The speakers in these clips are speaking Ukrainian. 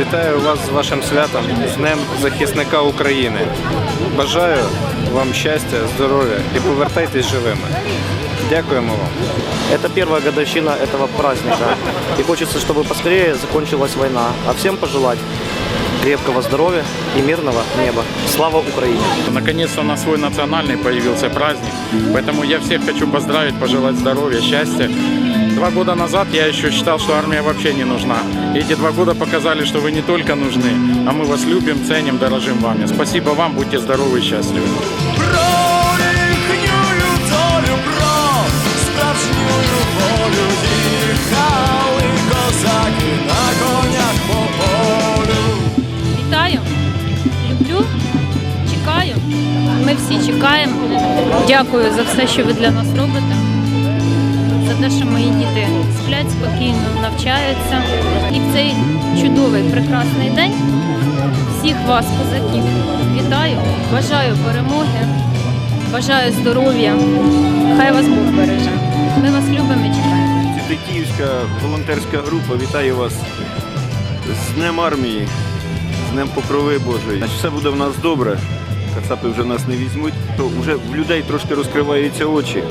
вітаю вас з вашим святом, з Днем захисника України. Бажаю вам щастя, здоров'я і повертайтесь живими. Дякуємо вам. Это первая годовщина этого праздника. И хочется, чтобы поскорее закончилась война. А всем пожелать крепкого здоровья и мирного неба. Слава Украине! Наконец-то на свой национальный появился праздник. Поэтому я всех хочу поздравить, пожелать здоровья, счастья. Два года назад я еще считал, что армия вообще не нужна. И эти два года показали, что вы не только нужны, а мы вас любим, ценим, дорожим вами. Спасибо вам, будьте здоровы и счастливы. Про їхню долю, про справжню волю їхали козаки на конях по полю. Вітаю, люблю, чекаю. Ми всі чекаємо. Дякую за все, що ви для нас робите. Те, що мої діти сплять спокійно, навчаються. І в цей чудовий, прекрасний день всіх вас, козаків, вітаю, бажаю перемоги, бажаю здоров'я. Хай вас Бог береже. Ми вас любимо і чекаємо. Це Київська волонтерська група. Вітаю вас з Днем армії, з Днем Покрови Божої. Все буде в нас добре. Кацапи вже нас не візьмуть. То вже в людей трошки розкриваються очі.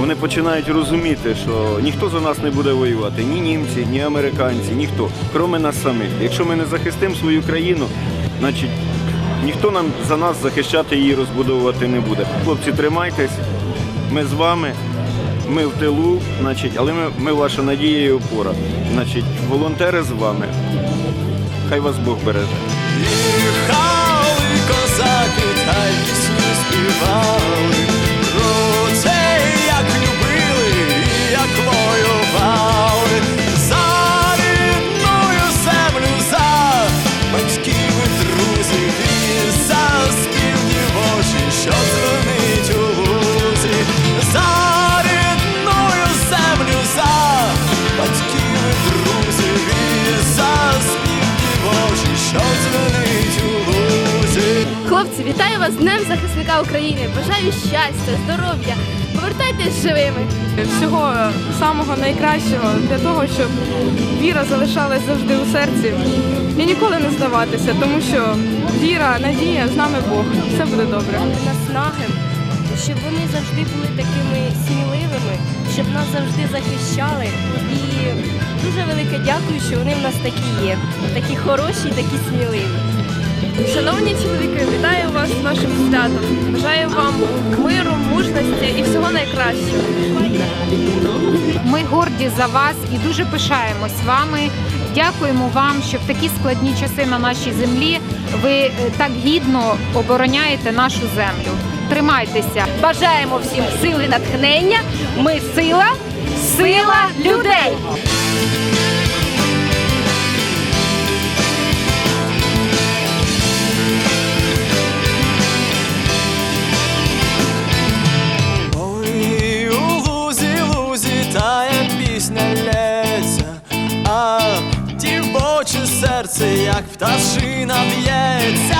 Вони починають розуміти, що ніхто за нас не буде воювати. Ні німці, ні американці, ніхто, кроме нас самих. Якщо ми не захистимо свою країну, значить ніхто нам за нас захищати її розбудовувати не буде. Хлопці, тримайтесь, ми з вами. Ми в тилу, значить, але ми, ми ваша надія і опора. Значить, волонтери з вами. Хай вас Бог береже. survive. Хлопці, вітаю вас з Днем захисника України. Бажаю щастя, здоров'я. Повертайтесь живими. всього самого найкращого для того, щоб віра залишалась завжди у серці і ніколи не здаватися, тому що віра, надія, з нами Бог. Все буде добре. наснаги, щоб вони завжди були такими сміливими, щоб нас завжди захищали. І дуже велике дякую, що вони в нас такі є, такі хороші, такі сміливі. Шановні чоловіки, вітаю вас з вашим святом. Бажаю вам миру, мужності і всього найкращого. Ми горді за вас і дуже пишаємось вами. Дякуємо вам, що в такі складні часи на нашій землі ви е, так гідно обороняєте нашу землю. Тримайтеся. Бажаємо всім сили натхнення. Ми сила, сила людей. Пташина б'ється,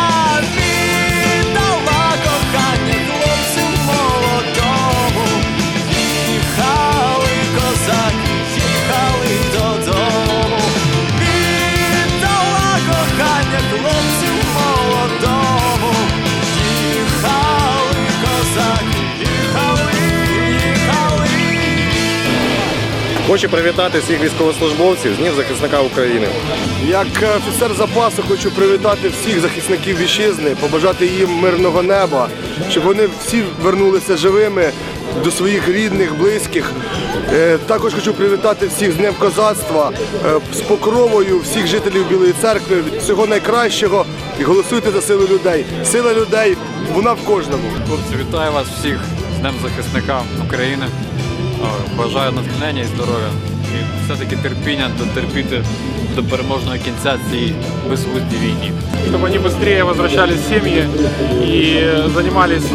Хочу привітати всіх військовослужбовців з Днем захисника України. Як офіцер запасу хочу привітати всіх захисників вітчизни, побажати їм мирного неба, щоб вони всі вернулися живими до своїх рідних, близьких. Е, Також хочу привітати всіх з Днем козацтва, е, з покровою всіх жителів Білої церкви, всього найкращого і голосуйте за силу людей. Сила людей, вона в кожному. Хлопці, вітаю вас всіх з Днем захисника України. Бажаю натхнення і здоров'я. І все-таки терпіння дотерпіти до переможного кінця цієї безглуздій війні. Щоб вони быстрее возвращались в сім'ї и занимались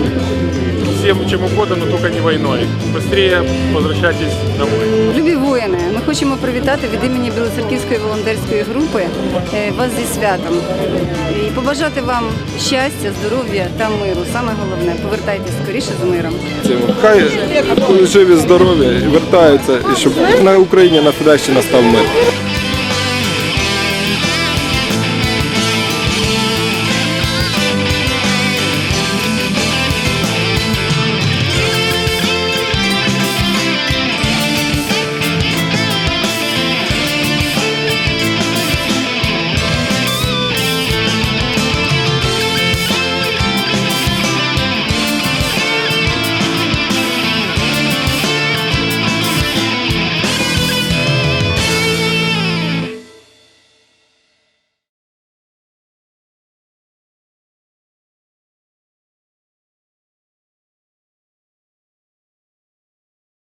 всем, чем угодно, но только не войной. Быстрее возвращайтесь домой. Любі воїни, ми хочемо привітати від імені Білоцерківської волонтерської групи е, вас зі святом і побажати вам щастя, здоров'я та миру. Саме головне, повертайтесь скоріше з миром. Хай живі, здорові, вертаються, і щоб на Україні на настав мир.